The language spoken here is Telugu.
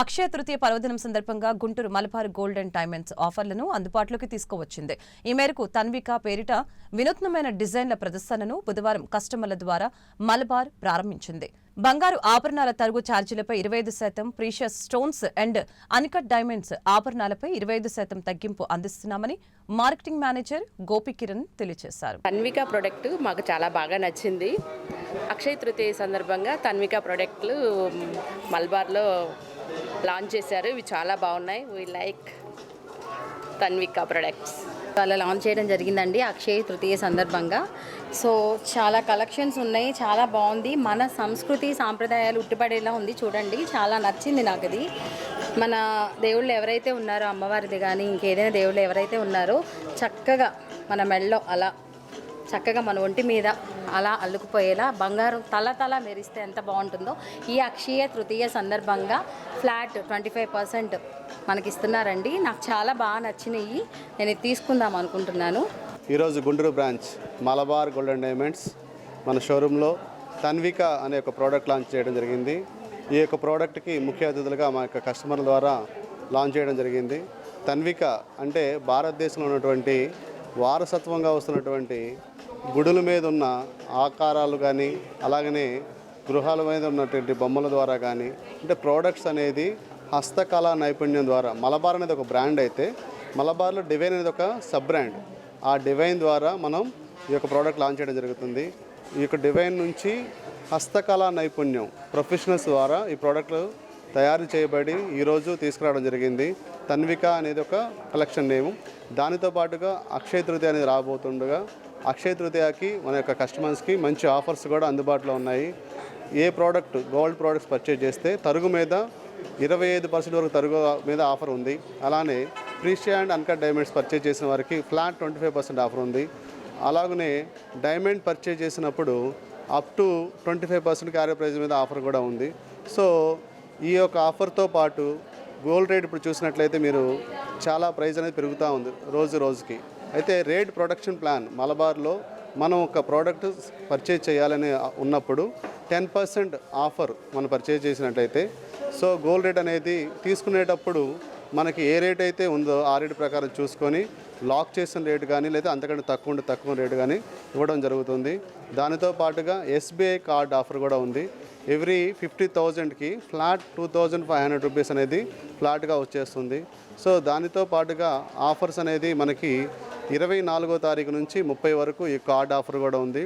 అక్షయ తృతీయ పర్వదినం సందర్భంగా Guntur Malabar gold and diamonds ఆఫర్లను అందుబాటులోకి తీసుకువచ్చింది. ఈ మేరకు తన్విక పేరిట వినూత్నమైన డిజైన్ల ప్రదర్శనను బుధవారం కస్టమర్ల ద్వారా మలబార్ ప్రారంభించింది. బంగారు ఆభరణాల తరుగు ఛార్జీలపై ఇరవై ఐదు శాతం precious stones and uncut diamonds ఆభరణాలపై ఇరవై ఐదు శాతం తగ్గింపు అందిస్తున్నామని మార్కెటింగ్ మేనేజర్ గోపికిరణ్ తెలియజేశారు. తన్విక ప్రోడక్ట్ మాకు చాలా బాగా నచ్చింది. అక్షయ తృతీయ సందర్భంగా తన్విక ప్రోడక్ట్లు మల్బార్లో లాంచ్ చేశారు. ఇవి చాలా బాగున్నాయి. వీ లైక్ తన్విక ప్రొడక్ట్స్ అలా లాంచ్ చేయడం జరిగిందండి అక్షయ తృతీయ సందర్భంగా. సో చాలా కలెక్షన్స్ ఉన్నాయి. చాలా బాగుంది. మన సంస్కృతి సాంప్రదాయాలు ఉట్టిపడేలా ఉంది. చూడండి చాలా నచ్చింది నాకు ఇది మన దేవుళ్ళు ఎవరైతే ఉన్నారో అమ్మవారిది కానీ ఇంకేదైనా దేవుళ్ళు ఎవరైతే ఉన్నారో చక్కగా మన మెడలో అలా చక్కగా మన ఒంటి మీద అలా అల్లుకుపోయేలా బంగారం తల తల మెరిస్తే ఎంత బాగుంటుందో ఈ అక్షయ తృతీయ సందర్భంగా ఫ్లాట్ ట్వంటీ ఫైవ్ పర్సెంట్ మనకి ఇస్తున్నారండి నాకు చాలా బాగా నచ్చినాయి. నేను తీసుకుందాం అనుకుంటున్నాను. ఈరోజు Guntur branch Malabar golden diamonds మన షోరూంలో తన్విక అనే ఒక ప్రోడక్ట్ లాంచ్ చేయడం జరిగింది. ఈ యొక్క ప్రోడక్ట్కి ముఖ్య అతిథులుగా మా యొక్క కస్టమర్ల ద్వారా లాంచ్ చేయడం జరిగింది. తన్విక అంటే భారతదేశంలో ఉన్నటువంటి వారసత్వంగా వస్తున్నటువంటి గుడుల మీద ఉన్న ఆకారాలు కానీ అలాగనే గృహాల మీద ఉన్నటువంటి బొమ్మల ద్వారా కానీ అంటే ప్రోడక్ట్స్ అనేది హస్తకళా నైపుణ్యం ద్వారా మలబార్ అనేది ఒక బ్రాండ్ అయితే మలబార్లో డివైన్ అనేది ఒక సబ్ బ్రాండ్ ఆ డివైన్ ద్వారా మనం ఈ యొక్క ప్రోడక్ట్ లాంచ్ చేయడం జరుగుతుంది. ఈ యొక్క డివైన్ నుంచి హస్తకళా నైపుణ్యం ప్రొఫెషనల్స్ ద్వారా ఈ ప్రోడక్ట్లు తయారు చేయబడి ఈరోజు తీసుకురావడం జరిగింది. తన్విక అనేది ఒక కలెక్షన్ నేము దానితో పాటుగా అక్షయ తృతీయ అనేది రాబోతుండగా అక్షయ తృతీయకి మన యొక్క కస్టమర్స్కి మంచి ఆఫర్స్ కూడా అందుబాటులో ఉన్నాయి. ఏ ప్రోడక్ట్ గోల్డ్ ప్రోడక్ట్స్ పర్చేజ్ చేస్తే తరుగు మీద ఇరవై ఐదు పర్సెంట్ వరకు తరుగు మీద ఆఫర్ ఉంది. అలానే precious and uncut diamonds purchase చేసిన వారికి flat twenty five percent offer ఉంది. అలాగనే డైమండ్ పర్చేజ్ చేసినప్పుడు up to twenty five percent carry price మీద ఆఫర్ కూడా ఉంది. సో ఈ యొక్క ఆఫర్తో పాటు గోల్డ్ రేట్ ఇప్పుడు చూసినట్లయితే మీరు చాలా ప్రైస్ అనేది పెరుగుతూ ఉంది రోజు రోజుకి. అయితే రేట్ ప్రొడక్షన్ ప్లాన్ మలబార్లో మనం ఒక ప్రోడక్ట్ పర్చేజ్ చేయాలని ఉన్నప్పుడు టెన్ పర్సెంట్ ఆఫర్ మనం పర్చేజ్ చేసినట్లయితే సో గోల్డ్ రేట్ అనేది తీసుకునేటప్పుడు మనకి ఏ రేట్ అయితే ఉందో ఆ రేటు ప్రకారం చూసుకొని లాక్ చేసిన రేటు కానీ లేదా అంతకంటే తక్కువ ఉంటే తక్కువ రేటు కానీ ఇవ్వడం జరుగుతుంది. దానితో పాటుగా ఎస్బీఐ కార్డ్ ఆఫర్ కూడా ఉంది. ఎవ్రీ ఫిఫ్టీ థౌజండ్కి flat two thousand five hundred rupees అనేది ఫ్లాట్గా వచ్చేస్తుంది. సో దానితో పాటుగా ఆఫర్స్ అనేది మనకి ఇరవై నాలుగో తారీఖు నుంచి ముప్పై వరకు ఈ కార్డ్ ఆఫర్ కూడా ఉంది.